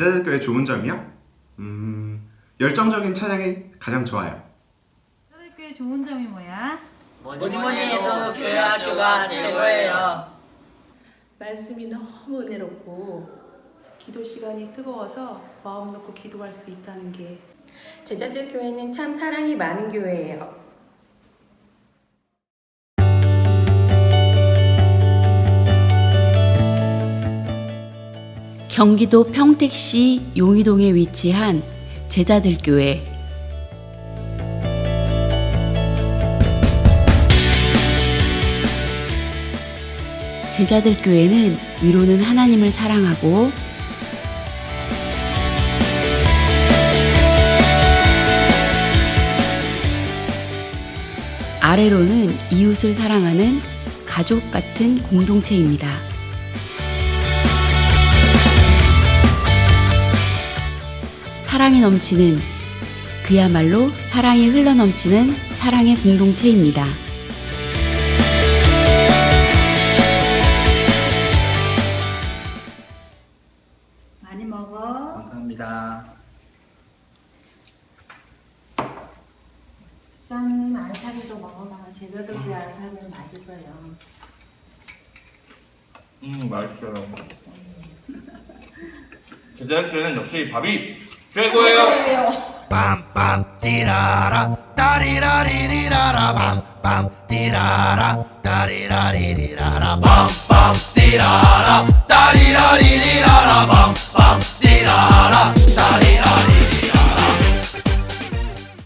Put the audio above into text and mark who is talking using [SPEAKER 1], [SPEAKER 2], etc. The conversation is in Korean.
[SPEAKER 1] 제자들교회 좋은 점이요? 음, 열정적인 찬양이 가장 좋아요.
[SPEAKER 2] 제자들교회 좋은 점이 뭐야?
[SPEAKER 3] 뭐니 뭐니 해도 교회 학교가 최고예요.
[SPEAKER 4] 말씀이 너무 은혜롭고 기도 시간이 뜨거워서 마음 놓고 기도할 수 있다는 게
[SPEAKER 5] 제자들 교회는 참 사랑이 많은 교회예요.
[SPEAKER 6] 경기도 평택시 용의동에 위치한 제자들 교회. 제자들 교회는 위로는 하나님을 사랑하고 아래로는 이웃을 사랑하는 가족 같은 공동체입니다. 사랑이 넘치는 그야말로 사랑이 흘러넘치는 사랑의 공동체입니다.
[SPEAKER 2] 많이 먹어.
[SPEAKER 7] 감사합니다.
[SPEAKER 2] 집사님 알타리도 먹어봐. 제자들교회 알타리는 맛있어요.
[SPEAKER 7] 음 맛있어요. 제자학교는 역시 밥이 최고예요.
[SPEAKER 8] 빰빰 띠라라 따리라리리라라 빰빰 띠라라 따리라리리라라 빰빰 띠라라 따리라리리라라 빰빰 띠라라